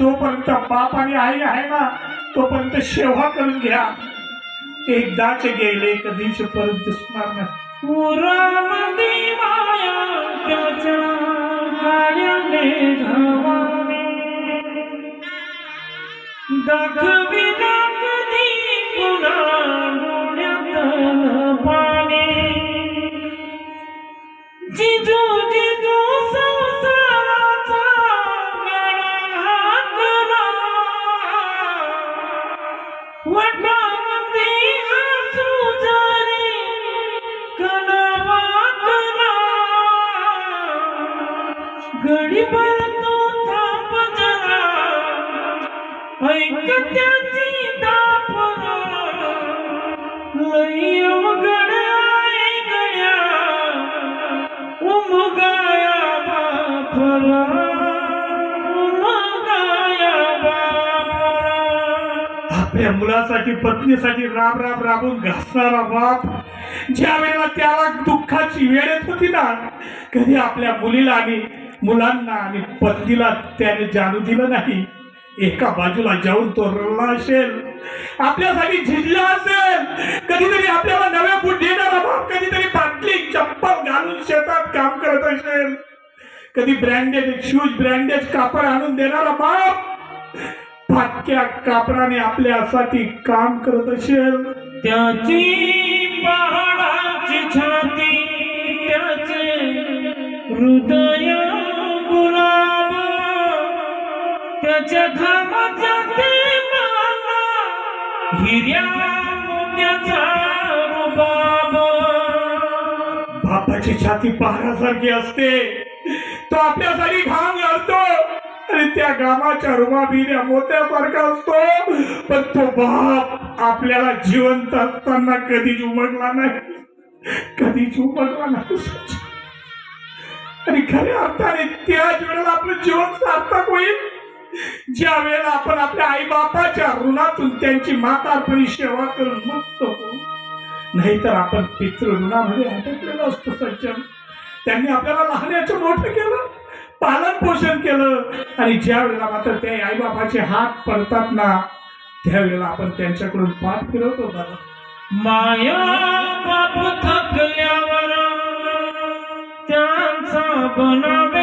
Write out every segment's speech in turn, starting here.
तोपर्यंत बाप आणि आई आहे ना तोपर्यंत सेवा करून घ्या. एकदाच गेले कधीच परत दिसणार नाही. माया पाणी. जिजू गडीभर तो थांब जरा ऐक त्याची दापरा लई अवघड आहे गड्या उमगाया बापरा उमगाया बापरा आपल्या मुलासाठी पत्नीसाठी राब राब राबून घासणारा बाप ज्या वेळेला त्याला दुःखाची वेळ येत होती ना कधी आपल्या मुलीला आणि मुलांना आणि पत्नीला त्याने जाणू दिलं नाही एका बाजूला जाऊन तो रडला असेल. आपल्यासाठी झिजला असेल. कधीतरी आपल्याला नव्या बूट देणारा बाप कधीतरी फाटली चप्पल घालून शेतात काम करत असेल. कधी ब्रँडेड शूज ब्रँडेड कापड आणून देणारा बाप फाटक्या कापडाने आपल्यासाठी काम करत असेल. त्याची छाती त्याचे हृदय त्याच्या घामाच्या मला हिर्या मोत्याचा रुबाब. बापाची छाती पहारासारखी असते. तो आपल्यासाठी घाम घालतो. आणि त्या घामाच्या रुबाबीने मोत्यासारखा असतो. पण तो बाप आपल्याला जिवंत असताना कधीच उमगला नाही. कधीच उमगला नाही. आणि खऱ्या अर्थाने त्याच वेळेला आपलं जीवन सार्थक होईल. ज्या वेळेला आपण आपल्या आई बापाच्या ऋणातून त्यांची मातार्पणी सेवा करून मुक्त होऊ नाहीतर आपण पितृ ऋणामध्ये अटकलेलो असतो सज्जन. त्यांनी आपल्याला लहानाचं मोठं केलं पालन पोषण केलं आणि ज्या वेळेला मात्र त्या आईबापाचे हात पडतात ना त्यावेळेला आपण त्यांच्याकडून पाठ फिरवतो बाबा. माया बाप थकल्यावर त्यांचा बनावे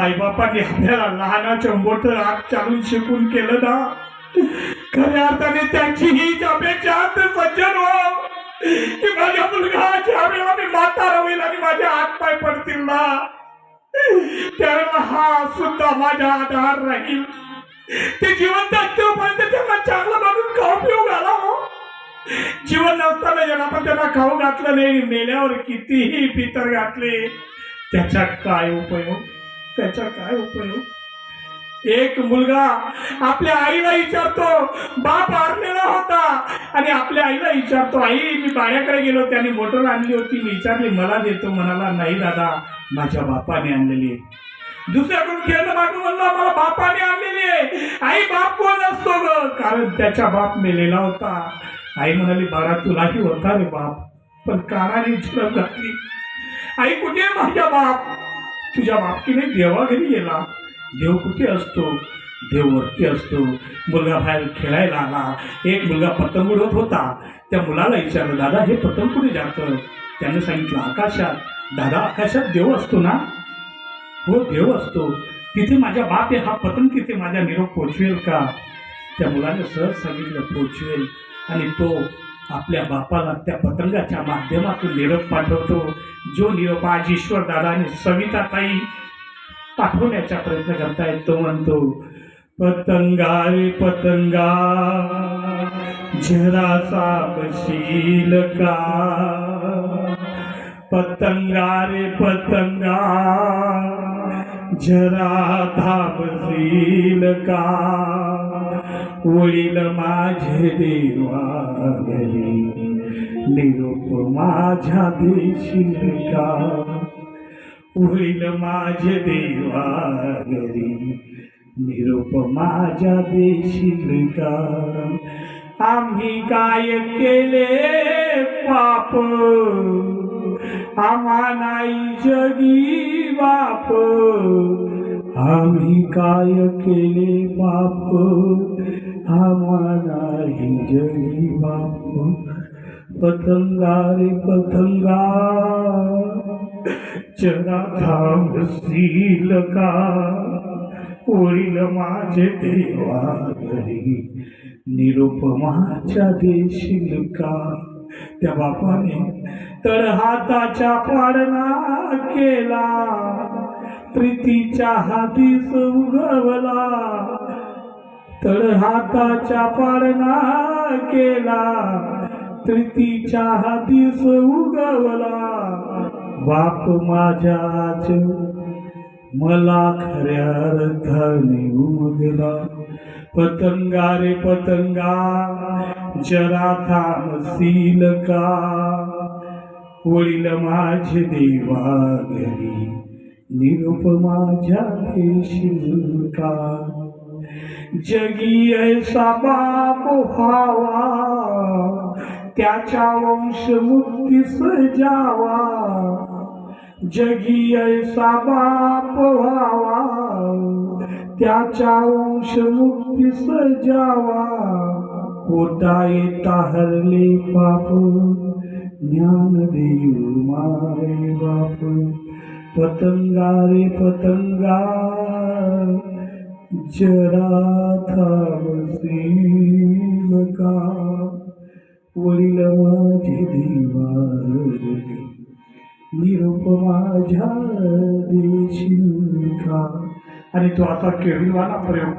आई बापांनी आपल्याला लहानाच्या मोठ आग चालून शिकून केलं ना. खऱ्या अर्थाने त्यांची हीच अपेक्षा सज्जन हो. की माझा मुलगा ज्या वेळेला मी म्हातारा होईल आणि माझे हात पाय पडतील ना त्यावेळेला हा सुद्धा माझा आधार राहील. ते जिवंत असतेपर्यंत त्यांना चांगलं म्हणून खाऊ पिऊ घाला हो. जेवण नसताना ज्याला आपण त्यांना खाऊ घातलं नाही मेल्यावर कितीही पितर घातले त्याचा काय उपयोग? त्याचा काय उपयोग? एक मुलगा आपल्या आईला विचारतो बाप हारलेला होता. आणि आपल्या आईला विचारतो आई मी बाळ्याकडे गेलो. त्याने मोटर आणली होती मी विचारली मला देतो. म्हणाला नाही दादा माझ्या बापाने आणलेली दुसऱ्याकडून खेळणं मागून म्हणलं मला बापाने आणलेली आहे. आई बाप कोण असतो ग? कारण त्याचा बाप मेलेला होता. आई म्हणाली बाळा तुलाही होता रे बाप पण कानाने झुलप घातली आई कुठे आहे माझ्या बाप? तुझ्या बापकीने देवा घरी गेला. देव कुठे असतो? देव वरती असतो. मुलगा बाहेर खेळायला आला. एक मुलगा पतंग उडवत होता. त्या मुलाला विचारलं दादा हे पतंग कुठे जातं? त्याने सांगितलं आकाशात. दादा आकाशात देव असतो ना? हो देव असतो. तिथे माझ्या बाप आहे. हा पतंग तिथे माझ्या निरोप पोचवेल का? त्या मुलाने सहज सांगितलं पोचवेल. आणि तो आपल्या बापाला त्या पतंगाच्या माध्यमातून निरोप पाठवतो. जो निरोप आज ईश्वर दादा आणि सविता ताई पाठवण्याचा प्रयत्न करतायत तो म्हणतो पतंगा रे पतंगा झरासा बशील का? पतंगा रे पतंगा झरा धाबशील का? ओळील माझे देवा घरी निरोप माझ्या देशील का होईल माझे देवा घरी निरोप माझ्या देशील का आम्ही काय केले पाप आम्हा नाही जगी आम्हाला हिंजरी बापू केले बाप पतंगा चरा थांबशील का होईल माझे देवा घरी निरोप देशील का त्या बापाने तर हाताच्या पाडना केला प्रीतीच्या हातीस उगवला. तर हाताच्या पाडणा केला. प्रीतीच्या हातीस उगवला. बाप माझ्याच मला खऱ्या अर्थाने उमगला. पतंगा रे पतंगा जरा थांबशील का? वडील माझे देवा घरी निरूप माझ्या देशील का? जगी ऐसा बाप व्हावा त्याच्या वंश मुक्तीस जावा जगी ऐसा बाप व्हावा त्याच्या वंश मुक्तीस जावा पोटा येता हरले पाप ज्ञान देऊ मारे बाप. पतंगा रे पतंगा जरा थांबशील का वडील माझे देवा निरूप माझ्या देशील का आणि तो आता केळीवाला प्रयोग